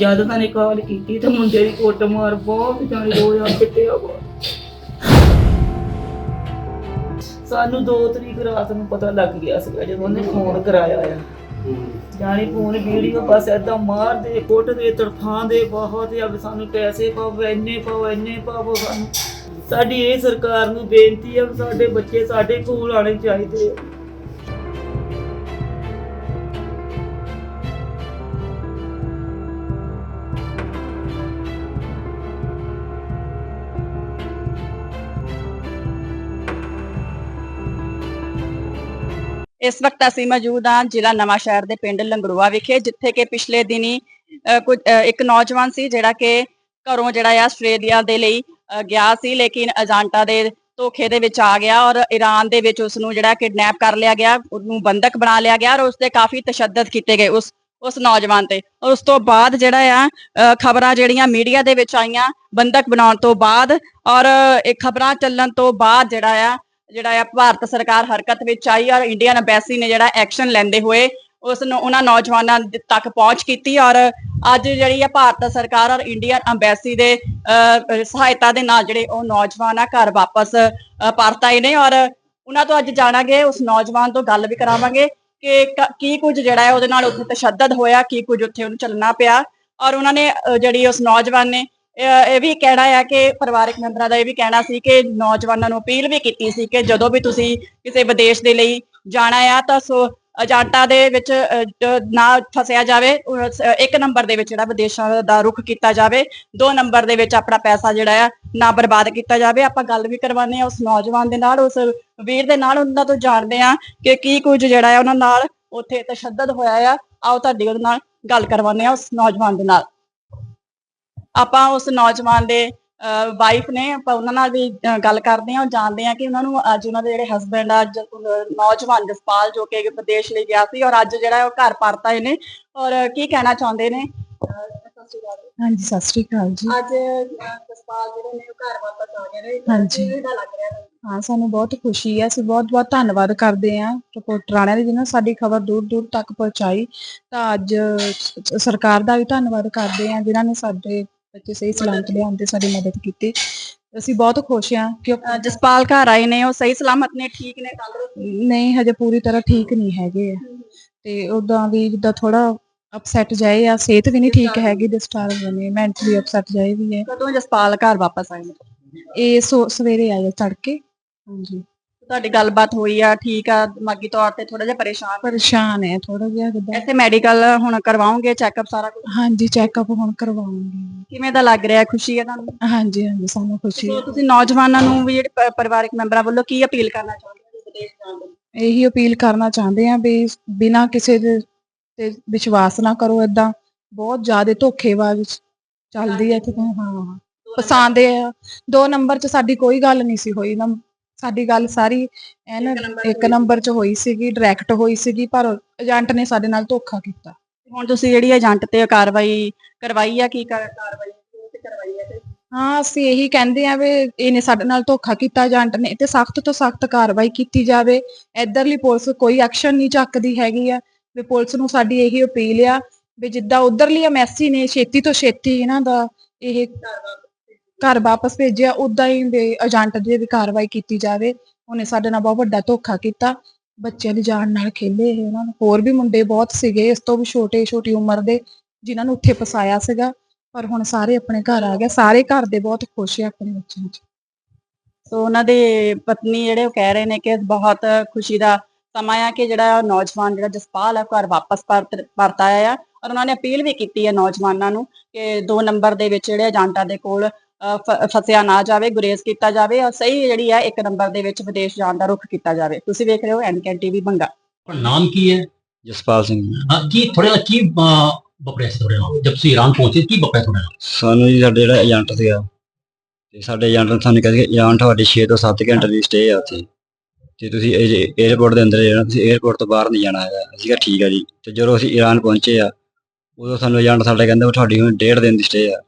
ਜਦ ਤਾਂ ਨੇ ਕਾਲ ਕੀਤੀ ਤੇ ਮੁੰਡੇ ਦੀ ਕੁੱਟ ਮਾਰ ਬਹੁਤ ਜਾਣੀ ਰੋਇਆ ਪਿੱਟਿਆ ਬਹੁਤ ਸਾਨੂੰ 2 ਤਰੀਕ ਰਾਤ ਨੂੰ ਪਤਾ ਲੱਗ ਗਿਆ ਸੀਗਾ ਜਦੋਂ ਉਹਨੇ ਫੋਨ ਕਰਾਇਆ ਆ। ਜਾਣੀ ਫੋਨ ਵੀਡੀਓ ਬਸ ਏਦਾਂ ਮਾਰਦੇ, ਕੁੱਟਦੇ, ਤੜਫਾਉਂਦੇ, ਬਹੁਤ ਆ ਵੀ ਸਾਨੂੰ ਪੈਸੇ ਪਾਓ, ਇੰਨੇ ਪਾਓ ਇੰਨੇ ਪਾਓ ਸਾਨੂੰ। ਸਾਡੀ ਇਹ ਸਰਕਾਰ ਨੂੰ ਬੇਨਤੀ ਆ ਵੀ ਸਾਡੇ ਬੱਚੇ ਸਾਡੇ ਕੋਲ ਆਣੇ ਚਾਹੀਦੇ ਆ। ਇਸ ਵਕਤ ਅਸੀਂ ਮੌਜੂਦ ਹਾਂ ਜ਼ਿਲ੍ਹਾ ਨਵਾਂ ਸ਼ਹਿਰ ਦੇ ਪਿੰਡ ਲੰਗੜੂਆ ਵਿਖੇ, ਜਿੱਥੇ ਕਿ ਪਿਛਲੇ ਦਿਨੀ ਕੁਝ ਇੱਕ ਨੌਜਵਾਨ ਸੀ ਜਿਹੜਾ ਕਿ ਘਰੋਂ ਜਿਹੜਾ ਆ ਆਸਟ੍ਰੇਲੀਆ ਦੇ ਲਈ ਗਿਆ ਸੀ ਲੇਕਿਨ ਏਜੰਟਾਂ ਦੇ ਧੋਖੇ ਦੇ ਵਿੱਚ ਆ ਗਿਆ ਔਰ ਈਰਾਨ ਦੇ ਵਿੱਚ ਉਸ ਨੂੰ ਜਿਹੜਾ ਕਿਡਨੈਪ ਕਰ ਲਿਆ ਗਿਆ, ਉਹਨੂੰ ਬੰਦਕ ਬਣਾ ਲਿਆ ਗਿਆ ਔਰ ਉਸ ਤੇ ਕਾਫੀ ਤਸ਼ੱਦਦ ਕੀਤੇ ਗਏ ਉਸ ਉਸ ਨੌਜਵਾਨ ਤੇ। ਔਰ ਉਸ ਤੋਂ ਬਾਅਦ ਜਿਹੜਾ ਆ ਖਬਰਾਂ ਜਿਹੜੀਆਂ ਮੀਡੀਆ ਦੇ ਵਿੱਚ ਆਈਆਂ ਬੰਦਕ ਬਣਾਉਣ ਤੋਂ ਬਾਅਦ ਔਰ ਇਹ ਖਬਰਾਂ ਚੱਲਣ ਤੋਂ ਬਾਅਦ ਜਿਹੜਾ ਆ ਜਿਹੜਾ ਆ ਭਾਰਤ ਸਰਕਾਰ ਹਰਕਤ ਵਿੱਚ ਆਈ ਔਰ ਇੰਡੀਅਨ ਐਮਬੈਸੀ ਨੇ ਜਿਹੜਾ ਐਕਸ਼ਨ ਲੈਂਦੇ ਹੋਏ ਉਸ ਨੂੰ ਉਹਨਾਂ ਨੌਜਵਾਨਾਂ ਤੱਕ ਪਹੁੰਚ ਕੀਤੀ ਔਰ ਅੱਜ ਜਿਹੜੀ ਆ ਭਾਰਤ ਸਰਕਾਰ ਔਰ ਇੰਡੀਅਨ ਐਮਬੈਸੀ ਦੇ ਸਹਾਇਤਾ ਦੇ ਨਾਲ ਜਿਹੜੇ ਉਹ ਨੌਜਵਾਨ ਆ ਘਰ ਵਾਪਸ ਪਰਤ ਆਏ ਨੇ ਔਰ ਉਹਨਾਂ ਤੋਂ ਅੱਜ ਜਾਣਾਂਗੇ, ਉਸ ਨੌਜਵਾਨ ਤੋਂ ਗੱਲ ਵੀ ਕਰਾਵਾਂਗੇ ਕਿ ਕੀ ਕੁਝ ਜਿਹੜਾ ਹੈ ਉਹਦੇ ਨਾਲ ਉੱਥੇ ਤਸ਼ੱਦਦ ਹੋਇਆ, ਕੀ ਕੁਝ ਉੱਥੇ ਉਹਨੂੰ ਚੱਲਣਾ ਪਿਆ ਔਰ ਉਹਨਾਂ ਨੇ ਜਿਹੜੀ ਉਸ ਨੌਜਵਾਨ ਨੇ ਇਹ ਵੀ ਕਹਿਣਾ ਆ ਕਿ ਪਰਿਵਾਰਕ ਮੈਂਬਰਾਂ ਦਾ ਇਹ ਵੀ ਕਹਿਣਾ ਸੀ ਕਿ ਨੌਜਵਾਨਾਂ ਨੂੰ ਅਪੀਲ ਵੀ ਕੀਤੀ ਸੀ ਕਿ ਜਦੋਂ ਵੀ ਤੁਸੀਂ ਕਿਸੇ ਵਿਦੇਸ਼ ਦੇ ਲਈ ਜਾਣਾ ਆ ਤਾਂ ਸੋ ਏਜੰਟਾਂ ਦੇ ਵਿੱਚ ਨਾ ਫਸਿਆ ਜਾਵੇ ਇੱਕ ਨੰਬਰ ਦੇ ਵਿੱਚ ਜਿਹੜਾ ਵਿਦੇਸ਼ਾਂ ਦਾ ਰੁਖ ਕੀਤਾ ਜਾਵੇ, ਦੋ ਨੰਬਰ ਦੇ ਵਿੱਚ ਆਪਣਾ ਪੈਸਾ ਜਿਹੜਾ ਆ ਨਾ ਬਰਬਾਦ ਕੀਤਾ ਜਾਵੇ। ਆਪਾਂ ਗੱਲ ਵੀ ਕਰਵਾਉਂਦੇ ਆ ਉਸ ਨੌਜਵਾਨ ਦੇ ਨਾਲ, ਉਸ ਵੀਰ ਦੇ ਨਾਲ, ਉਹਨਾਂ ਤੋਂ ਜਾਣਦੇ ਆ ਕਿ ਕੀ ਕੁਝ ਜਿਹੜਾ ਆ ਉਹਨਾਂ ਨਾਲ ਉੱਥੇ ਤਸ਼ੱਦਦ ਹੋਇਆ ਆ। ਆਓ ਤੁਹਾਡੀ ਉਹਦੇ ਨਾਲ ਗੱਲ ਕਰਵਾਉਂਦੇ ਆ ਉਸ ਨੌਜਵਾਨ ਦੇ ਨਾਲ। ਆਪਾਂ ਉਸ ਨੌਜਵਾਨ ਦੇ ਵਾਈਫ ਨੇ ਆਪਾਂ ਉਹਨਾਂ ਨਾਲ ਵੀ ਗੱਲ ਕਰਦੇ ਹਾਂ ਉਹ ਜਾਣਦੇ ਹਾਂ ਕਿ ਉਹਨਾਂ ਨੂੰ ਅੱਜ ਉਹਨਾਂ ਦੇ ਜਿਹੜੇ ਹਸਬੰਡ ਆ ਨੌਜਵਾਨ ਜਸਪਾਲ ਜੋ ਕਿ ਵਿਦੇਸ਼ ਲਈ ਗਿਆ ਸੀ ਔਰ ਅੱਜ ਜਿਹੜਾ ਉਹ ਘਰ ਪਰਤ ਆਏ ਨੇ ਔਰ ਕੀ ਕਹਿਣਾ ਚਾਹੁੰਦੇ ਨੇ। ਹਾਂਜੀ ਸਤਿ ਸ਼੍ਰੀ ਅਕਾਲ ਜੀ। ਅੱਜ ਜਸਪਾਲ ਜਿਹੜੇ ਨੇ ਉਹ ਘਰ ਵਾਪਸ ਆ ਗਏ ਨੇ। ਹਾਂਜੀ। ਕਿਵੇਂ ਲੱਗ ਰਿਹਾ ਹੈ ਹਾਂ ਸਾਨੂੰ ਬਹੁਤ ਖੁਸ਼ੀ ਹੈ। ਅਸੀਂ ਬਹੁਤ ਬਹੁਤ ਧੰਨਵਾਦ ਕਰਦੇ ਹਾਂ ਰਿਪੋਰਟਰ ਵਾਲਿਆਂ ਦੇ ਜਿਨ੍ਹਾਂ ਸਾਡੀ ਖਬਰ ਦੂਰ ਦੂਰ ਤੱਕ ਪਹੁੰਚਾਈ। ਤਾਂ ਅੱਜ ਸਰਕਾਰ ਦਾ ਵੀ ਧੰਨਵਾਦ ਕਰਦੇ ਹਾਂ ਜਿਨ੍ਹਾਂ ਨੇ ਸਾਡੇ ਬੱਚੇ ਸਹੀ ਸਲਾਮਤ ਲਿਆਉਣ ਤੇ ਸਾਡੀ ਮਦਦ ਕੀਤੀ। ਅਸੀਂ ਬਹੁਤ ਖੁਸ਼ ਹਾਂ ਕਿ ਜਸਪਾਲ ਘਰ ਆਏ ਨੇ ਉਹ ਸਹੀ ਸਲਾਮਤ ਨੇ ਠੀਕ ਨੇ ਤੰਦਰੁਸਤ ਨਹੀਂ ਹਜੇ ਪੂਰੀ ਤਰ੍ਹਾਂ ਠੀਕ ਨਹੀਂ ਹੈਗੇ ਆ। ਤੇ ਉਦਾਂ ਵੀ ਜਿੱਦਾਂ ਥੋੜਾ ਅਪਸੈਟ ਜਾਏ ਆ ਸਿਹਤ ਵੀ ਨਹੀਂ ਠੀਕ ਹੈਗੀ ਡਿਸਟਰਬ ਨੇ ਮੈਂਟਲੀ ਅਪਸੈਟ ਜਾਏ ਵੀ ਹੈ ਕਦੋਂ ਜਸਪਾਲ ਘਰ ਵਾਪਸ ਆਏ ਨੇ? ਇਹ ਸੋ- ਸਵੇਰੇ ਆਏ ਆ ਤੜਕੇ। ਹਾਂਜੀ। ਤੁਹਾਡੀ ਗੱਲਬਾਤ ਹੋਈ ਆ ਠੀਕ ਆ ਦਿਮਾਗੀ ਤੌਰ ਤੇ ਥੋੜਾ ਜਿਹਾ ਪਰੇਸ਼ਾਨ? ਪਰੇਸ਼ਾਨ ਹੈ ਥੋੜਾ ਜਿਹਾ ਜਿੱਦਾਂ ਇੱਥੇ ਮੈਡੀਕਲ ਹੁਣ ਕਰਵਾਉਂਗੇ ਚੈੱਕਅਪ ਸਾਰਾ ਕੁਝ ਹਾਂਜੀ ਚੈੱਕਅਪ ਹੁਣ ਕਰਵਾਉਂਗੀ ਕਿਵੇਂ ਦਾ ਲੱਗ ਰਿਹਾ? ਖੁਸ਼ੀ ਹੈ ਤੁਹਾਨੂੰ? ਹਾਂਜੀ ਹਾਂਜੀ ਸਾਨੂੰ ਖੁਸ਼ੀ ਹੈ। ਤੁਸੀਂ ਨੌਜਵਾਨਾਂ ਨੂੰ ਵੀ ਜਿਹੜੇ ਪ- ਪਰਿਵਾਰਕ ਮੈਂਬਰਾਂ ਵੱਲੋਂ ਕੀ ਅਪੀਲ ਕਰਨਾ ਚਾਹੁੰਦੇ ਹੋ? ਵਿਦੇਸ਼ ਜਾਣ ਦੇ ਇਹੀ ਅਪੀਲ ਕਰਨਾ ਚਾਹੁੰਦੇ ਆ ਵੀ ਬਿਨਾਂ ਕਿਸੇ ਦੇ ਤੇ ਵਿਸ਼ਵਾਸ ਨਾ ਕਰੋ ਏਦਾਂ। ਬਹੁਤ ਜ਼ਿਆਦਾ ਧੋਖੇਬਾਜ਼ ਚੱਲਦੀ ਹੈ ਇੱਥੇ ਤਾਂ ਹਾਂ। ਪਸੰਦ ਆ। ਦੋ ਨੰਬਰ 'ਚ ਸਾਡੀ ਕੋਈ ਗੱਲ ਨਹੀਂ ਸੀ ਹੋਈ। ਨਾ ਸਾਡੀ ਗੱਲ ਸਾਰੀ ਐਨ ਇੱਕ ਨੰਬਰ 'ਚ ਹੋਈ ਸੀਗੀ ਡਾਇਰੈਕਟ ਹੋਈ ਸੀਗੀ ਪਰ ਏਜੰਟ ਨੇ ਸਾਡੇ ਨਾਲ ਧੋਖਾ ਕੀਤਾ। ਹੁਣ ਤੁਸੀਂ ਜਿਹੜੀ ਏਜੰਟ ਤੇ ਕਾਰਵਾਈ ਕਰਵਾਈ ਆ ਕੀ ਕਰ- ਕਾਰਵਾਈ ਤੇ ਕਰਵਾਈ ਹੈ ਤੇ ਹਾਂ ਅਸੀਂ ਇਹੀ ਕਹਿੰਦੇ ਆ ਵੀ ਇਹਨੇ ਸਾਡੇ ਨਾਲ ਧੋਖਾ ਕੀਤਾ ਏਜੰਟ ਨੇ ਤੇ ਸਖਤ ਤੋਂ ਸਖਤ ਕਾਰਵਾਈ ਕੀਤੀ ਜਾਵੇ। ਇਧਰਲੀ ਪੁਲਿਸ ਕੋਈ ਐਕਸ਼ਨ ਨਹੀਂ ਚੱਕਦੀ ਹੈਗੀ ਆ। ਵੀ ਪੁਲਿਸ ਨੂੰ ਸਾਡੀ ਇਹੀ ਅਪੀਲ ਆ ਵੀ ਜਿੱਦਾਂ ਉਧਰਲੀ ਐਮਐਸਸੀ ਨੇ ਛੇਤੀ ਤੋਂ ਛੇਤੀ ਇਹਨਾਂ ਦਾ ਇਹ ਘਰ ਵਾਪਸ ਭੇਜਿਆ ਉਦਾਂ ਹੀ ਵੀ ਏਜੰਟ ਦੀ ਵੀ ਕਾਰਵਾਈ ਕੀਤੀ ਜਾਵੇ। ਉਹਨੇ ਸਾਡੇ ਨਾਲ ਬਹੁਤ ਵੱਡਾ ਧੋਖਾ ਕੀਤਾ। ਬੱਚਿਆਂ ਦੀ ਜਾਨ ਨਾਲ ਖੇਲੇ ਇਹ ਉਹਨਾਂ ਨੂੰ। ਹੋਰ ਵੀ ਮੁੰਡੇ ਬਹੁਤ ਸੀਗੇ, ਇਸ ਤੋਂ ਵੀ ਛੋਟੇ ਛੋਟੀ ਉਮਰ ਦੇ, ਜਿਨ੍ਹਾਂ ਨੂੰ ਉੱਥੇ ਫਸਾਇਆ ਸੀਗਾ। ਪਰ ਹੁਣ ਸਾਰੇ ਆਪਣੇ ਘਰ ਆ ਗਏ। ਸਾਰੇ ਘਰ ਦੇ ਬਹੁਤ ਖੁਸ਼ ਆ ਆਪਣੇ ਬੱਚਿਆਂ 'ਚ। ਸੋ ਉਹਨਾਂ ਦੇ ਪਤਨੀ ਜਿਹੜੇ ਉਹ ਕਹਿ ਰਹੇ ਨੇ ਕਿ ਬਹੁਤ ਖੁਸ਼ੀ ਦਾ ਸਮਾਂ ਆ ਕਿ ਜਿਹੜਾ ਨੌਜਵਾਨ ਜਿਹੜਾ ਜਸਪਾਲ ਹੈ ਘਰ ਵਾਪਸ ਪਰਤ ਪਰਤ ਆਇਆ ਆ। ਔਰ ਉਹਨਾਂ ਨੇ ਅਪੀਲ ਵੀ ਕੀਤੀ ਹੈ ਨੌਜਵਾਨਾਂ ਨੂੰ ਕਿ ਦੋ ਨੰਬਰ ਦੇ ਵਿੱਚ ਜਿਹੜੇ ਏਜੰਟਾਂ ਦੇ ਕੋਲ ਫਸਿਆ ਨਾ ਜਾਵੇ ਗੁਰੇਜ਼ ਕੀਤਾ ਜਾਵੇ ਔਰ ਸਹੀ ਜਿਹੜੀ ਹੈ ਇੱਕ ਨੰਬਰ ਦੇ ਵਿੱਚ ਵਿਦੇਸ਼ ਜਾਣ ਦਾ ਰੁਖ ਕੀਤਾ ਜਾਵੇ। ਤੁਸੀਂ ਵੇਖ ਰਹੇ ਹੋ ਐਨਕੈਨ ਟੀਵੀ ਬੰਗਾ। ਪਰ ਨਾਮ ਕੀ ਹੈ? ਜਸਪਾਲ ਸਿੰਘ ਹਾਂ ਕੀ ਥੋੜਾ ਕੀ ਬਪਰੇ ਥੋੜੇ ਨਾਲ? ਜਦ ਤੁਸੀਂ ਈਰਾਨ ਪਹੁੰਚੇ ਕੀ ਬਪਰੇ ਥੋੜੇ ਨਾਲ? ਸਾਨੂੰ ਜੀ ਸਾਡੇ ਜਿਹੜਾ ਏਜੰਟ ਸੀਗਾ ਤੇ ਸਾਡੇ ਏਜੰਟ ਨੇ ਸਾਨੂੰ ਕਹਿੰਦੇ ਏਜੰਟ ਤੁਹਾਡੇ 6 ਤੋਂ 7 ਘੰਟੇ ਦੀ ਸਟੇ ਆ ਉੱਥੇ। ਜੇ ਤੁਸੀਂ 에어ਪੋਰਟ ਦੇ ਅੰਦਰ ਜਾਣਾ ਤੁਸੀਂ 에어ਪੋਰਟ ਤੋਂ ਬਾਹਰ ਨਹੀਂ ਜਾਣਾ ਹੈਗਾ। ਅਸੀਂ ਕਿਹਾ ਠੀਕ ਆ ਜੀ। ਤੇ ਜਦੋਂ ਅਸੀਂ ਈਰਾਨ ਪਹੁੰਚੇ ਆ ਉਦੋਂ ਸਾਨੂੰ ਏਜੰਟ ਸਾਡੇ ਕਹਿੰਦੇ ਤੁਹਾਡੀ ਹੁਣ 1.5 ਦਿਨ ਦੀ ਸਟੇ ਆ।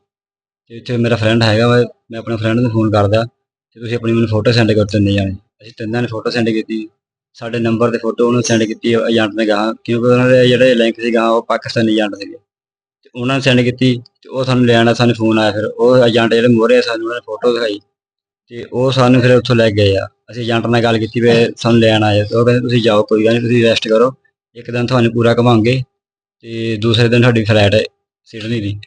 ਤੇ ਇੱਥੇ ਮੇਰਾ ਫਰੈਂਡ ਹੈਗਾ ਵਾ, ਮੈਂ ਆਪਣੇ ਫਰੈਂਡ ਨੂੰ ਫੋਨ ਕਰਦਾ ਤੇ ਤੁਸੀਂ ਆਪਣੀ ਮੈਨੂੰ ਫੋਟੋ ਸੈਂਡ ਕਰ ਤਿੰਨੇ ਜਾਣੇ। ਅਸੀਂ ਤਿੰਨਾਂ ਨੇ ਫੋਟੋ ਸੈਂਡ ਕੀਤੀ, ਸਾਡੇ ਨੰਬਰ ਤੇ ਫੋਟੋ ਉਹਨੂੰ ਸੈਂਡ ਕੀਤੀ ਏਜੰਟ ਨੇ ਕਹਾ, ਕਿਉਂਕਿ ਉਹਨਾਂ ਦੇ ਜਿਹੜੇ ਲਿੰਕ ਸੀਗਾ, ਉਹ ਪਾਕਿਸਤਾਨੀ ਏਜੰਟ ਸੀਗੇ। ਤੇ ਉਹਨਾਂ ਨੇ ਸੈਂਡ ਕੀਤੀ ਤੇ ਉਹ ਸਾਨੂੰ ਲੈਣ ਦਾ ਸਾਨੂੰ ਫੋਨ ਆਇਆ, ਫਿਰ ਉਹ ਏਜੰਟ ਜਿਹੜੇ ਮੋਰੇ ਸਾਨੂੰ ਉਹਨਾਂ ਨੇ ਫੋਟੋ ਦਿਖਾਈ ਤੇ ਉਹ ਸਾਨੂੰ ਫਿਰ ਉੱਥੋਂ ਲੈ ਕੇ ਗਏ ਆ। ਅਸੀਂ ਏਜੰਟ ਨਾਲ ਗੱਲ ਕੀਤੀ ਵੀ ਸਾਨੂੰ ਲੈਣ ਆਏ ਤੇ ਉਹ ਕਹਿੰਦੇ, ਤੁਸੀਂ ਜਾਓ, ਕੋਈ ਗੱਲ ਨਹੀਂ ਤੁਸੀਂ ਰੈਸਟ ਕਰੋ। ਇੱਕ ਦਿਨ ਤੁਹਾਨੂੰ ਪੂਰਾ ਘੁਮਾਉਂਗੇ ਤੇ ਦੂਸਰੇ ਦਿਨ ਤੁਹਾਡੀ ਫਲਾਈਟ ਹੈ ਸਿਡਨੀ ਦੀ।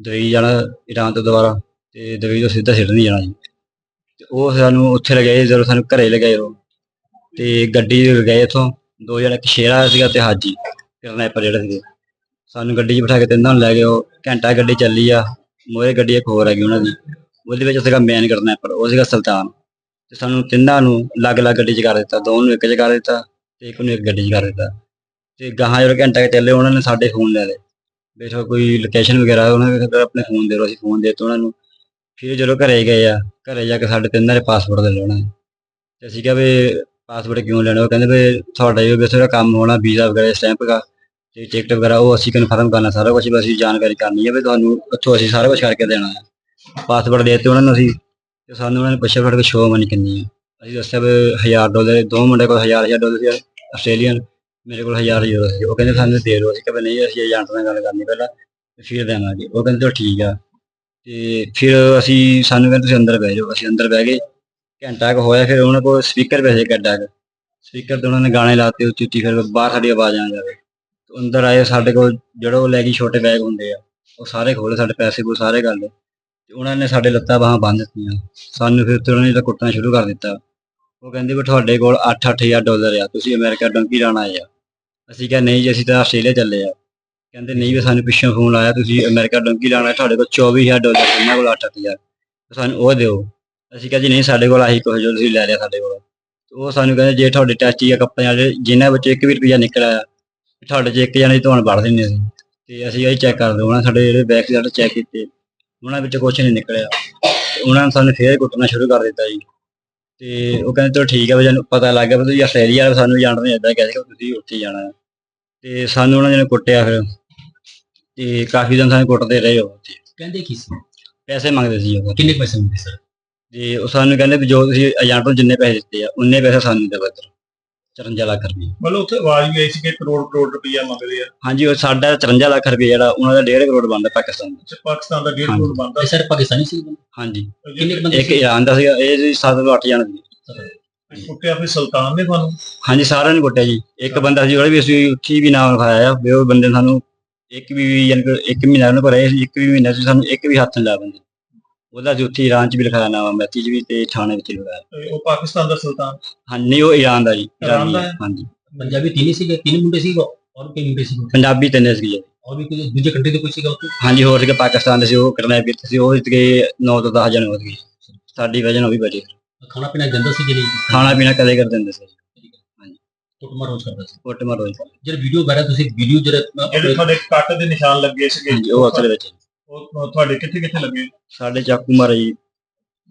ਦੁਬਈ ਜਾਣਾ ਇਰਾਨ ਤੋਂ ਦੁਬਾਰਾ ਤੇ ਦੁਬਈ ਤੋਂ ਸਿੱਧਾ ਸਿਡਨੀ ਜਾਣਾ ਜੀ। ਤੇ ਉਹ ਸਾਨੂੰ ਉੱਥੇ ਲਗਾਏ ਜਦੋਂ ਸਾਨੂੰ ਘਰੇ ਲਗਾਏ ਉਹ। ਤੇ ਗੱਡੀ ਚ ਗਏ ਇੱਥੋਂ, ਦੋ ਜਣੇ ਇੱਕ ਸ਼ੇਰਾ ਸੀਗਾ ਤੇ ਹਾਜੀ ਕਿਰਨੈਪਰ ਜਿਹੜੇ ਸੀਗੇ। ਸਾਨੂੰ ਗੱਡੀ 'ਚ ਬਿਠਾ ਕੇ ਤਿੰਨਾਂ ਨੂੰ ਲੈ ਗਏ ਉਹ। ਘੰਟਾ ਗੱਡੀ ਚੱਲੀ ਆ ਮੋਰੇ ਗੱਡੀ ਇੱਕ ਹੋਰ ਹੈਗੀ ਉਹਨਾਂ ਦੀ। ਉਹਦੇ ਵਿੱਚ ਸੀਗਾ ਮੇਨ ਕਿਰਨੈਪਰ ਉਹ ਸੀਗਾ ਸੁਲਤਾਨ। ਤੇ ਸਾਨੂੰ ਤਿੰਨਾਂ ਨੂੰ ਅਲੱਗ-ਅਲੱਗ ਗੱਡੀ 'ਚ ਕਰ ਦਿੱਤਾ, ਦੋ ਨੂੰ ਇੱਕ 'ਚ ਕਰ ਦਿੱਤਾ ਤੇ ਇੱਕ ਨੂੰ ਇੱਕ ਗੱਡੀ 'ਚ ਕਰ ਦਿੱਤਾ। ਤੇ ਗਾਹਾਂ ਜਦੋਂ ਘੰਟਾ ਚੱਲੇ, ਉਹਨਾਂ ਨੇ ਸਾਡੇ ਫੋਨ ਲੈ ਲਏ। ਬੇਸ਼ੱਕ ਕੋਈ ਲੋਕੇਸ਼ਨ ਵਗੈਰਾ ਉਹਨਾਂ ਨੇ ਫਿਰ ਆਪਣੇ ਫੋਨ ਦੇ ਦਿਓ ਅਸੀਂ ਫੋਨ ਦੇ ਦਿੱਤੇ ਉਹਨਾਂ ਨੂੰ। ਫਿਰ ਜਦੋਂ ਘਰੇ ਗਏ ਆ, ਘਰੇ ਜਾ ਕੇ ਸਾਡੇ ਤਿੰਨਾਂ ਦੇ ਪਾਸਪੋਰਟ ਦੇ ਲੈਣਾ। ਤੇ ਅਸੀਂ ਕਿਹਾ ਵੀ ਪਾਸਪੋਰਟ ਕਿਉਂ ਲੈਣਾ? ਉਹ ਕਹਿੰਦੇ ਵੀ ਤੁਹਾਡਾ ਜੋ ਵੀ ਦਾ ਕੰਮ ਹੋਣਾ, ਵੀਜ਼ਾ ਵਗੈਰਾ ਸਟੈਂਪ ਦਾ, ਤੇ ਟਿਕਟ ਵਗੈਰਾ, ਉਹ ਅਸੀਂ ਕਨਫਰਮ ਕਰਨਾ ਸਾਰਾ ਕੁਝ ਬਸ ਅਸੀਂ ਜਾਣਕਾਰੀ ਕਰਨੀ ਹੈ ਵੀ ਤੁਹਾਨੂੰ ਉੱਥੋਂ ਅਸੀਂ ਸਾਰਾ ਕੁਝ ਕਰਕੇ ਦੇਣਾ ਹੈ ਪਾਸਪੋਰਟ ਦੇ ਦਿੱਤੇ ਉਹਨਾਂ ਨੂੰ ਅਸੀਂ, ਤੇ ਸਾਨੂੰ ਉਹਨਾਂ ਨੇ ਪੁੱਛਿਆ ਤੁਹਾਡੇ ਕੋਲ ਸ਼ੋਅ ਮਨੀ ਕਿੰਨੀ ਹੈ ਅਸੀਂ ਦੱਸਿਆ ਵੀ 1000 ਡਾਲਰ, ਦੋ ਮੁੰਡੇ ਕੋਲ 1000 1000 ਡਾਲਰ ਸੀ, ਆਸਟ੍ਰੇਲੀਅਨ। ਮੇਰੇ ਕੋਲ 1000 ਯੂਰੋ ਸੀ। ਉਹ ਕਹਿੰਦੇ ਸਾਨੂੰ ਦੇ ਦਿਓ। ਅਸੀਂ ਕਹਿੰਦੇ ਨਹੀਂ, ਅਸੀਂ ਏਜੰਟ ਨਾਲ ਗੱਲ ਕਰਨੀ ਪਹਿਲਾਂ, ਤੇ ਫਿਰ ਦੇਵਾਂਗੇ। ਉਹ ਕਹਿੰਦੇ ਚਲੋ ਠੀਕ ਆ। ਤੇ ਫਿਰ ਅਸੀਂ, ਸਾਨੂੰ ਕਹਿੰਦੇ ਤੁਸੀਂ ਅੰਦਰ ਬਹਿ ਜਾਓ। ਅਸੀਂ ਅੰਦਰ ਬਹਿ ਗਏ। ਘੰਟਾ ਕੁ ਹੋਇਆ, ਫਿਰ ਉਹਨਾਂ ਕੋਲ ਸਪੀਕਰ ਭੇਜੇ ਕੱਡਾ ਕੇ ਸਪੀਕਰ ਤੇ ਉਹਨਾਂ ਨੇ ਗਾਣੇ ਲਾਤੇ ਉੱਚੀ ਉੱਚੀ ਫਿਰ ਬਾਹਰ ਸਾਡੀ ਆਵਾਜ਼ ਆ ਜਾਵੇ ਤੇ ਅੰਦਰ ਆਏ, ਸਾਡੇ ਕੋਲ ਜਿਹੜਾ ਉਹ ਲੈ ਗਈ ਛੋਟੇ ਬੈਗ ਹੁੰਦੇ ਆ, ਉਹ ਸਾਰੇ ਖੋਲੇ ਸਾਡੇ ਪੈਸੇ ਕੋਲ ਸਾਰੇ ਕਰ ਲਏ। ਤੇ ਉਹਨਾਂ ਨੇ ਸਾਡੇ ਲੱਤਾਂ ਬਾਹਾਂ ਬੰਨ੍ਹ ਦਿੱਤੀਆਂ। ਸਾਨੂੰ ਫਿਰ ਤੇ ਉਹਨਾਂ ਨੇ ਤਾਂ ਕੁੱਟਣਾ ਸ਼ੁਰੂ ਕਰ ਦਿੱਤਾ। ਉਹ ਕਹਿੰਦੇ ਵੀ ਤੁਹਾਡੇ ਕੋਲ 8-8000 ਡਾਲਰ ਆ। ਤੁਸੀਂ ਅਮਰੀਕਾ ਡੰਕੀ ਲਾਣ ਆਏ ਆ। ਅਸੀਂ ਕਿਹਾ ਨਹੀਂ ਜੀ, ਅਸੀਂ ਤਾਂ ਆਸਟ੍ਰੇਲੀਆ ਚੱਲੇ ਆ। ਕਹਿੰਦੇ ਨਹੀਂ ਵੀ ਸਾਨੂੰ ਪਿੱਛੋਂ ਫੋਨ ਆਇਆ ਤੁਸੀਂ ਅਮਰੀਕਾ ਡੰਕੀ ਲਾਣਾ ਤੁਹਾਡੇ ਕੋਲ 24000 ਡਾਲਰ ਉਹਨਾਂ ਕੋਲ 8-8000 ਸਾਨੂੰ ਉਹ ਦਿਓ। ਅਸੀਂ ਕਿਹਾ ਜੀ, ਨਹੀਂ, ਸਾਡੇ ਕੋਲ ਆਹੀ ਕੁਝ ਜੋ ਤੁਸੀਂ ਲੈ ਲਿਆ ਸਾਡੇ ਕੋਲ। ਉਹ ਸਾਨੂੰ ਕਹਿੰਦੇ, ਜੇ ਤੁਹਾਡੇ ਟੈਸਟ ਜਾਂ ਕੱਪੜਿਆਂ ਵਾਲੇ, ਜਿਨ੍ਹਾਂ ਵਿੱਚ ਇੱਕ ਵੀ ਰੁਪਈਆ ਨਿਕਲ ਆਇਆ ਤੁਹਾਡੇ ਚ ਇੱਕ ਜਣੇ ਤੁਹਾਨੂੰ ਵੜ ਦਿੰਦੇ ਸੀ। ਤੇ ਅਸੀਂ ਇਹ ਚੈੱਕ ਕਰ ਕਰਦੇ ਉਹਨਾਂ ਸਾਡੇ ਜਿਹੜੇ ਬੈਕ ਸਾਡੇ ਚੈੱਕ ਕੀਤੇ, ਉਹਨਾਂ ਵਿੱਚ ਕੁਝ ਨਹੀਂ ਨਿਕਲਿਆ। ਉਹਨਾਂ ਨੇ ਸਾਨੂੰ ਫੇਰ ਕੁੱਟਣਾ ਸ਼ੁਰੂ ਕਰ ਦਿੱਤਾ ਜੀ। ਤੇ ਉਹ ਕਹਿੰਦੇ ਚਲੋ ਠੀਕ ਹੈ ਵੀ ਸਾਨੂੰ ਪਤਾ ਲੱਗ ਗਿਆ ਵੀ ਤੁਸੀਂ ਆਸਟ੍ਰੇਲੀਆ ਵਾਲੇ ਸਾਨੂੰ ਜਾਣਦੇ ਨਹੀਂ ਏਦਾਂ ਕਹਿੰਦੇ ਕਿ ਤੁਸੀਂ ਉੱਥੇ ਜਾਣਾ। ਹੈ ਤੇ ਸਾਨੂੰ ਉਹਨਾਂ ਨੇ ਕੁੱਟਿਆ ਫਿਰ ਤੇ ਕਾਫੀ ਦਿਨ ਸਾਨੂੰ ਕੁੱਟਦੇ ਰਹੇ ਉਹ ਕਹਿੰਦੇ ਕੀ ਸੀ? ਪੈਸੇ ਮੰਗਦੇ ਸੀ ਉਹ। ਕਿੰਨੇ ਪੈਸੇ ਹੁੰਦੇ ਸਰ? ਤੇ ਉਹ ਸਾਨੂੰ ਕਹਿੰਦੇ ਵੀ ਜੋ ਤੁਸੀਂ ਏਜੰਟ ਨੂੰ ਜਿੰਨੇ ਪੈਸੇ ਦਿੱਤੇ ਆ ਉਨੇ ਪੈਸੇ ਸਾਨੂੰ ਦੇ ਬਦਰ 54 ਲੱਖ ਰੁਪਏ ਮਤਲਬ ਉੱਥੇ ਆਵਾਜ਼ ਵੀ ਆਈ ਸੀ ਕਿ ਕਰੋੜ ਕਰੋੜ ਰੁਪਈਆ ਮੰਗਦੇ ਆ। ਹਾਂਜੀ ਉਹ ਸਾਡਾ 54 ਲੱਖ ਰੁਪਏ ਜਿਹੜਾ ਉਹਨਾਂ ਦਾ 1.5 ਕਰੋੜ ਬਣਦਾ ਪਾਕਿਸਤਾਨ ਦਾ। ਪਾਕਿਸਤਾਨ ਦਾ 1.5 ਹਾਂਜੀ। ਕਰੋੜ ਬਣਦਾ। ਸਰ ਪਾਕਿਸਤਾਨੀ ਸੀ? ਹਾਂਜੀ। ਕਿੰਨੇ ਬੰਦੇ ਇੱਕ ਇਰਾਨ ਦਾ ਸੀਗਾ ਇਹ ਜੀ 7 ਤੋਂ 8 ਜਣ ਸੀ। ਕੁੱਟਿਆ ਫਿਰ ਸੁਲਤਾਨ ਨੇ ਤੁਹਾਨੂੰ? ਹਾਂਜੀ ਸਾਰਿਆਂ ਨੇ ਕੁੱਟਿਆ ਜੀ। ਇੱਕ ਬੰਦਾ ਸੀ ਉਹਦਾ ਵੀ ਅਸੀਂ ਉੱਥੇ ਵੀ ਨਾਮ ਲਿਖਾਇਆ ਆ ਵੀ ਉਹ ਬੰਦੇ ਨੇ ਸਾਨੂੰ ਇੱਕ ਵੀ ਯਾਨੀ ਕਿ ਇੱਕ ਮਹੀਨਾ ਉਹਨਾਂ ਸੀ ਇੱਕ ਵੀ ਮਹੀਨਾ ਸੀ ਸਾਨੂੰ ਇੱਕ ਵੀ ਹੱਥ ਨਹੀਂ ਲਾ ਦਿੰਦੇ। ਉਹਦਾ ਉੱਥੇ ਇਰਾਨ 'ਚ ਵੀ ਲਿਖਾਇਆ ਨਾਮ ਅੰਬੈਸੀ 'ਚ ਵੀ ਤੇ ਥਾਣੇ ਵਿੱਚ ਵੀ ਲਿਖਾਇਆ। ਤੇ ਉਹ ਪਾਕਿਸਤਾਨ ਦਾ ਸੁਲਤਾਨ? ਹਾਂਜੀ ਨਹੀਂ ਉਹ ਇਰਾਨ ਦਾ ਜੀ ਇਰਾਨ ਦਾ ਹੈ, ਹੈ? ਹਾਂਜੀ। ਪੰਜਾਬੀ ਤਿੰਨ ਹੀ ਸੀਗੇ ਤਿੰਨ ਮੁੰਡੇ ਸੀ ਔਰ ਕੋਈ ਮੁੰਡੇ ਸੀ ਪੰਜਾਬੀ ਤਿੰਨੇ ਸੀ ਜੀ। ਔਰ ਵੀ ਕੋਈ ਦੂਜੇ ਕੰਟਰੀ ਦੇ ਕੋਈ ਸੀਗਾ ਉੱਥੇ? ਹਾਂਜੀ ਹੋਰ ਸੀਗੇ ਪਾਕਿਸਤਾਨ ਦੇ ਸੀ ਉਹ ਕਿਡਨੈਪ ਕੀਤੇ ਸੀ ਉਹ ਜਿੱਤ ਗਏ 9 ਤੋਂ 10 ਜਣੇ ਹੋ ਗਏ ਸਾਡੀ ਵਜ੍ਹਾ ਨਾਲ ਉਹ ਵੀ ਬਚੇ। ਖਾਣਾ ਪੀਣਾ ਗੰਦਾ ਸੀ ਕਿ ਨਹੀਂ ਖਾਣਾ ਪੀਣਾ ਕਦੇ ਕਰ ਦਿੰਦੇ ਸੀ। ਕੁੱਟਮਾਰ ਰੋਜ਼ ਕਰਦਾ ਸੀ। ਕੁੱਟ ਮਾਰ ਰੋਜ਼। ਜਿਹੜਾ ਵੀਡੀਓ ਵਗੈਰਾ ਤੁਸੀਂ ਵੀਡੀਓ ਜਿਹੜੇ ਜਿਹੜਾ ਤੁਹਾਡੇ ਕੱਟ ਦੇ ਨਿਸ਼ਾਨ ਲੱਗੇ ਸੀਗੇ। ਹਾਂਜੀ ਉਹ ਅਸਲ ਵਿੱਚ। ਉਹ ਤੁਹਾਡੇ ਕਿੱਥੇ ਕਿੱਥੇ ਲੱਗੇ? ਸਾਡੇ ਚਾਕੂ ਮਾਰੇ ਜੀ।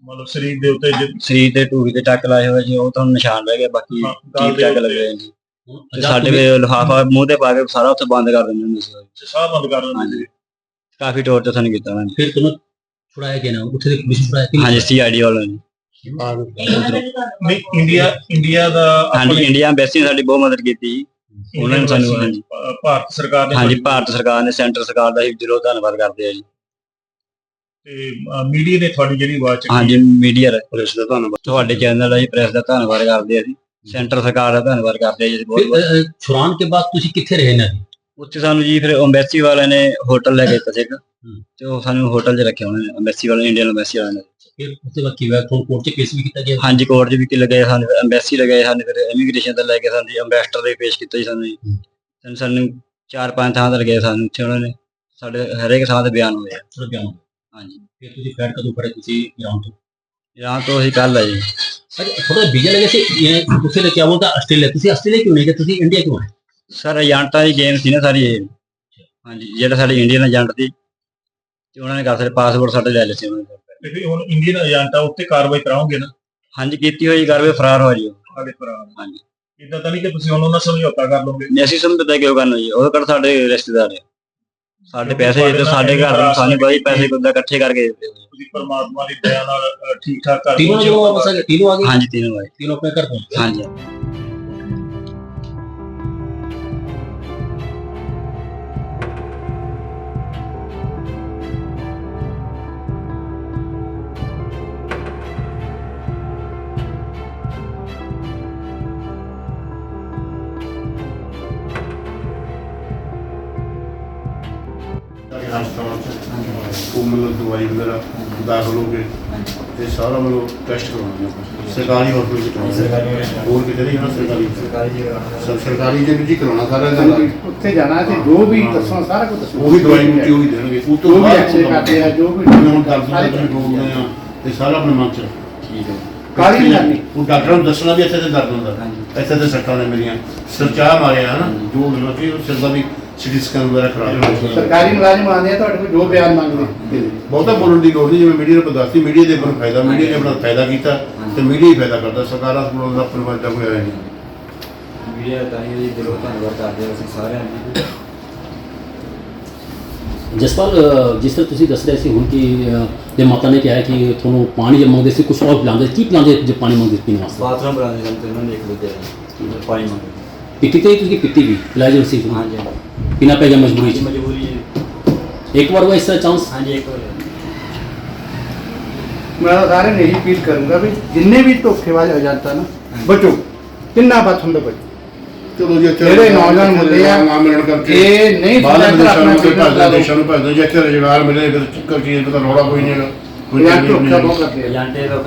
ਮਤਲਬ ਸਰੀਰ ਦੇ ਉੱਤੇ ਜੇ ਸਰੀਰ ਤੇ ਟੂਹੀ ਤੇ ਟੱਕ ਲਾਏ ਹੋਏ ਜੀ ਉਹ ਤੁਹਾਨੂੰ ਨਿਸ਼ਾਨ ਰਹਿ ਗਏ ਬਾਕੀ ਹਾਂ, ਗਲ ਟੀਪ ਦੇ ਟੱਕ ਲੱਗੇ ਜੀ। ਤੇ ਸਾਡੇ ਵੇ ਲਿਫਾਫਾ ਮੂੰਹ ਤੇ ਪਾ ਕੇ ਸਾਰਾ ਉੱਥੇ ਬੰਦ ਕਰ ਦਿੰਦੇ ਹੁੰਦੇ ਸੀ। ਸਾਹ ਬੰਦ ਕਰ ਦਿੰਦੇ। ਸੀ। ਕਾਫੀ ਟੌਰਚਰ ਸਾਨੂੰ ਕੀਤਾ ਉਹਨਾਂ ਨੇ। ਫਿਰ ਤੁਹਾਨੂੰ ਛੁਡਾਇਆ ਗਿਆ ਨਾ ਉੱਥੇ ਦੇ ਪੁਲਿਸ ਛੁਡਾਇਆ ਕਿ ਹਾਂਜੀ ਸੀਆਈਡੀ ਵਾਲਿਆਂ ਨੇ। ਨਹੀਂ ਇੰਡੀਆ ਇੰਡੀਆ ਦਾ ਹਾਂਜੀ ਆਪਣੇ ਇੰਡੀਆ ਐਮਬੈਸੀ ਨੇ ਸਾਡੀ ਬਹੁਤ ਮਦਦ ਕੀਤੀ ਜੀ। ਉਹਨਾਂ ਨੇ ਸਾਨੂੰ ਹਾਂਜੀ। ਭਾ- ਭਾਰਤ ਸਰਕਾਰ ਨੇ ਹਾਂਜੀ ਭਾਰਤ ਸਰਕਾਰ ਨੇ ਸੈਂਟਰ ਸਰਕਾਰ ਦਾ ਹੀ ਦਿਲੋਂ ਧੰਨਵਾਦ ਕਰਦੇ ਆ ਜੀ। ਤੇ ਮੀਡੀਆ ਨੇ ਤੁਹਾਡੀ ਜਿਹੜੀ ਆਵਾਜ਼ ਚੱਕੀ ਹਾਂਜੀ ਮੀਡੀਆ ਦਾ ਪ੍ਰੈਸ ਦਾ ਧੰਨਵਾਦ। ਤੁਹਾਡੇ ਚੈਨਲ ਦਾ ਜੀ ਪ੍ਰੈਸ ਦਾ ਧੰਨਵਾਦ ਕਰਦੇ ਆ ਜੀ। ਸੈਂਟਰ ਸਰਕਾਰ ਦਾ ਧੰਨਵਾਦ ਕਰਦੇ ਆ ਜੀ ਬਹੁਤ ਬਹੁਤ ਫਿਰ, ਅ, ਅ, ਛੁਡਾਉਣ ਕੇ ਬਾਅਦ ਤੁਸੀਂ ਕਿੱਥੇ ਰਹੇ ਨਾ? ਉੱਥੇ ਸਾਨੂੰ ਜੀ ਫਿਰ ਐਮਬੈਸੀ ਵਾਲਿਆਂ ਨੇ ਹੋਟਲ ਲੈ ਕੇ ਦਿੱਤਾ ਸੀ ਇੱਕ ਤੇ ਉਹ ਸਾਨੂੰ ਹੋਟਲ 'ਚ ਰੱਖਿਆ ਉਹਨਾਂ ਨੇ ਐਮਬੈਸੀ ਵਾਲੇ ਇੰਡੀਅਨ ਐਮਬੈਸੀ ਵਾਲਿਆਂ ਨੇ। ਫਿਰ ਉਸ ਤੋਂ ਬਾਅਦ ਕੀ ਹੋਇਆ ਤੁਹਾਨੂੰ ਕੋਰਟ 'ਚ ਕੇਸ ਵੀ ਕੀਤਾ ਗਿਆ? ਹਾਂਜੀ ਕੋਰਟ 'ਚ ਵੀ ਕਿ ਲਗਾਏ ਸਾਨੂੰ ਐਮਬੈਸੀ ਲਗਾਏ ਸਾਨੂੰ ਫਿਰ ਇਮੀਗ੍ਰੇਸ਼ਨ ਤੇ ਲੈ ਕੇ ਸਾਨੂੰ ਐਮਬੈਸਡਰ ਦੇ ਪੇਸ਼ ਕੀਤਾ ਜੀ ਸਾਨੂੰ ਜੀ। ਸਾਨੂੰ- ਸਾਨੂੰ ਚਾਰ ਪੰਜ ਥਾਂ ਤੇ ਲਗਾਏ ਸਾਨੂੰ ਉੱਥੇ ਉਹਨਾਂ ਨੇ ਸਾਡੇ ਹਰੇਕ ਥਾਂ ਤੇ ਬਿਆਨ ਹੋਏ ਆ। ਬਿਆਨ ਹਾਂਜੀ। ਫਿਰ ਤੁਸੀਂ ਫਲਾਈਟ ਕਦੋਂ ਫੜੇ ਤੁਸੀਂ ਇਰਾਨ ਤੋਂ? ਇਰਾਨ ਤੋਂ ਅਸੀਂ ਕੱਲ ਆ ਜੀ। ਸਰ ਥੋੜਾ ਵੀਜ਼ਾ ਲਗੇ ਸੀ ਇਹ ਤੁਸੀਂ ਨੇ ਕਿਹਾ ਬੋਲਦਾ ਆਸਟ੍ਰੇਲੀਆ ਤੁਸੀਂ ਆਸਟ੍ਰੇਲੀਆ ਕਿਉਂ ਨਹੀਂ ਗਏ? ਤੁਸੀਂ ਇੰਡੀਆ ਕਿਉਂ ਆਏ? ਸਰ ਏਜੰਟਾਂ ਦੀ ਗੇਮ ਸੀ ਨਾ ਸਾਰੀ ਇਹ। ਹਾਂਜੀ ਜਿਹੜਾ ਸਾਡੇ ਇੰਡੀਅਨ ਏਜੰਟ ਸੀ ਤੇ ਉਹਨਾਂ ਨੇ ਕਰ ਸਾਰੇ ਪਾਸਪੋਰਟ ਸਾਡੇ ਲੈ ਲਏ ਸੀ ਉਹਨਾਂ ਨੇ। ਤੇ ਫਿਰ ਹੁਣ ਇੰਡੀਅਨ ਏਜੰਟ ਉੱਤੇ ਕਾਰਵਾਈ ਕਰਾਓਗੇ ਨਾ? ਹਾਂਜੀ ਕੀਤੀ ਹੋਈ ਕਰ ਵੀ ਫਰਾਰ ਹੋ ਉਹ। ਸਾਡੇ ਭਰਾ ਹਾਂਜੀ। ਇਦਾਂ ਤਾਂ ਨਹੀਂ ਕਿ ਤੁਸੀਂ ਉਹਨਾਂ ਨਾਲ ਸਮਝੌਤਾ ਕਰ ਲਓਗੇ? ਨਹੀਂ ਅਸੀਂ ਸਮਝਦਾ ਕਿਉਂ ਕਰਨਾ ਜੀ? ਉਹ ਕਰ ਸਾਡੇ ਰਿਸ਼ਤੇਦਾਰ ਆ ਸਾਡੇ ਪੈਸੇ ਤੇ ਸਾਡੇ ਘਰ ਨੂੰ ਸਾਨੂੰ ਬਾਈ ਪੈਸੇ ਬੰਦਾ ਇਕੱਠੇ ਕਰਕੇ ਦਿੱਤੇ ਹੋਏ। ਤੁਸੀਂ ਪਰਮਾਤਮਾ ਦੀ ਦਇਆ ਨਾਲ ਠੀਕ ਠਾਕ ਕਰ ਹੋ। ਤੀਨੋਂ ਜੋ ਆਪਸ ਵਿੱਚ ਤੀਨੋਂ ਆ ਗਏ ਹਾਂਜੀ ਤੀਨੋਂ ਆਏ ਤੀਨੋਂ ਆਪਣੇ ਘਰ ਪਹੁੰਚ ਹਾਂਜੀ ਹਸਪਤਾਲਾਂ 'ਚ ਉਹ ਮਤਲਬ ਦਵਾਈ ਵਗੈਰਾ ਦਾਖਲ ਹੋ ਕੇ ਤੇ ਸਾਰਾ ਮਤਲਬ ਟੈਸਟ ਕਰਵਾਉਣਾ ਆਪਾਂ ਸਰਕਾਰੀ ਹਸਪਤਾਲ 'ਚ ਕਰਾਉਣਾ ਹੋਰ ਕਿਤੇ ਨਹੀਂ ਨਾ ਸਰਕਾਰੀ ਸਰ ਸਰਕਾਰੀ ਦੇ ਵਿੱਚ ਹੀ ਕਰਾਉਣਾ ਸਾਰਾ ਇਹਦਾ ਉੱਥੇ ਜਾਣਾ ਤੇ ਜੋ ਵੀ ਦੱਸੋ ਸਾਰਾ ਕੁਝ ਦੱਸੋ ਉਹੀ ਦਵਾਈ ਬੂਟੀ ਉਹੀ ਦੇਣਗੇ ਉਹ ਤੋਂ ਵੀ ਐਕਸਰੇ ਕਰਦੇ ਆ ਜੋ ਵੀ ਹੁਣ ਦਰਦ ਦਾ ਬੋਲਦੇ ਆ ਤੇ ਸਾਰਾ ਆਪਣੇ ਮਨ 'ਚ ਠੀਕ ਹੈ ਕਾਲੀ ਨਹੀਂ ਉਹ ਡਾਕਟਰਾਂ ਨੂੰ ਦੱਸਣਾ ਵੀ ਇੱਥੇ ਤੇ ਦਰਦ ਹੁੰਦਾ ਇੱਥੇ ਤੇ ਸੱਟਾਂ ਨੇ ਮੇਰੀਆਂ ਸਿਰ ਚਾਹ ਮਾਰਿਆ ਹਨਾ ਜੋ ਮਤਲਬ ਕਿ ਸਿਰ ਦਾ ਵੀ ਸਿਟੀ ਸਕੈਨ ਵਗੈਰਾ ਕਰਾ ਲਿਆ ਸਰਕਾਰੀ ਮੁਲਾਜ਼ਮ ਆਉਂਦੇ ਆ ਤੁਹਾਡੇ ਕੋਲ ਜੋ ਬਿਆਨ ਮੰਗਦੇ। ਬਹੁਤਾ ਬੋਲਣ ਦੀ ਲੋੜ ਨਹੀਂ ਜਿਵੇਂ ਮੀਡੀਆ ਨੇ ਦੱਸਤੀ ਮੀਡੀਆ ਦੇ ਆਪਣਾ ਫਾਇਦਾ ਮੀਡੀਆ ਨੇ ਆਪਣਾ ਫਾਇਦਾ ਕੀਤਾ ਤੇ ਮੀਡੀਆ ਹੀ ਫਾਇਦਾ ਕਰਦਾ ਸਰਕਾਰਾਂ ਕੋਲੋਂ ਦਾ ਦਾ ਕੋਈ ਆਇਆ ਨਹੀਂ। ਮੀਡੀਆ ਤਾਂ ਹੀ ਜੀ ਦਿਲੋਂ ਧੰਨਵਾਦ ਕਰਦੇ ਹਾਂ ਅਸੀਂ ਸਾਰਿਆਂ ਦੀ ਜਸਪਾਲ ਜਿਸ ਤਰ੍ਹਾਂ ਤੁਸੀਂ ਦੱਸ ਰਹੇ ਸੀ ਹੁਣ ਕਿ ਜੇ ਮਾਤਾ ਨੇ ਕਿਹਾ ਕਿ ਤੁਹਾਨੂੰ ਪਾਣੀ ਜੇ ਮੰਗਦੇ ਸੀ ਕੁਝ ਹੋਰ ਪਿਲਾਉਂਦੇ ਕੀ ਪਿਲਾਉਂਦੇ ਜੇ ਪਾਣੀ ਮੰਗਦੇ ਸੀ ਪੀਣ ਵਾਸਤੇ? ਬਾਥਰੂਮ ਬਣਾਉਂਦੇ ਸਨ ਤੇ ਉਹਨਾਂ ਨੇ ਇੱਕ ਦੂਜੇ ਪਾਣੀ ਮੰਗਦੇ। ਪੀਤੀ ਤੇ ਤੁਸੀਂ ਪੀਤੀ ਵੀ ਪਿਲਾਈ ਜੋ ਸੀ? ਹਾਂਜੀ। ਪੀਣਾ ਪੈ ਗਿਆ ਮਜਬੂਰੀ ਚ ਮਜਬੂਰੀ ਹੈ। ਇੱਕ ਵਾਰ ਹੋਇਆ ਇਸ ਤਰ੍ਹਾਂ ਚਾਂਸ ਹਾਂਜੀ ਇੱਕ ਵਾਰ ਸਾਰਿਆਂ ਨੂੰ ਇਹੀ ਅਪੀਲ ਕਰੂੰਗਾ ਵੀ ਜਿੰਨੇ ਵੀ ਧੋਖੇਬਾਜ਼ ਹੋ ਜਾਂਦਾ ਨਾ ਬਚੋ ਕਿੰਨਾ ਬਚ ਹੁੰਦਾ ਬਚੋ ਚਲੋ ਜੀ ਇੱਥੇ ਜਿਹੜੇ ਨੌਜਵਾਨ ਮੁੰਡੇ ਆ, ਨਾਮ ਮਿਲਣ ਕਰਕੇ ਇਹ ਨਹੀਂ ਸਮਝਦਾ ਦੇਸ਼ਾਂ ਨੂੰ ਭੇਜਦੇ business ਦੇਸ਼ਾਂ ਨੂੰ ਭੇਜਦੇ ਜੇ ਇੱਥੇ ਰੁਜ਼ਗਾਰ ਮਿਲੇ ਫਿਰ ਚੱਕਰ ਕੀ ਹੈ, ਪਤਾ ਰੌਲਾ ਕੋਈ ਨਹੀਂ ਹੈਗਾ ਕੋਈ ਨਹੀਂ ਧੋਖਾ। ਬਹੁਤ ਕਰਦੇ ਆ ਏਜੰਟੇ ਤੋਂ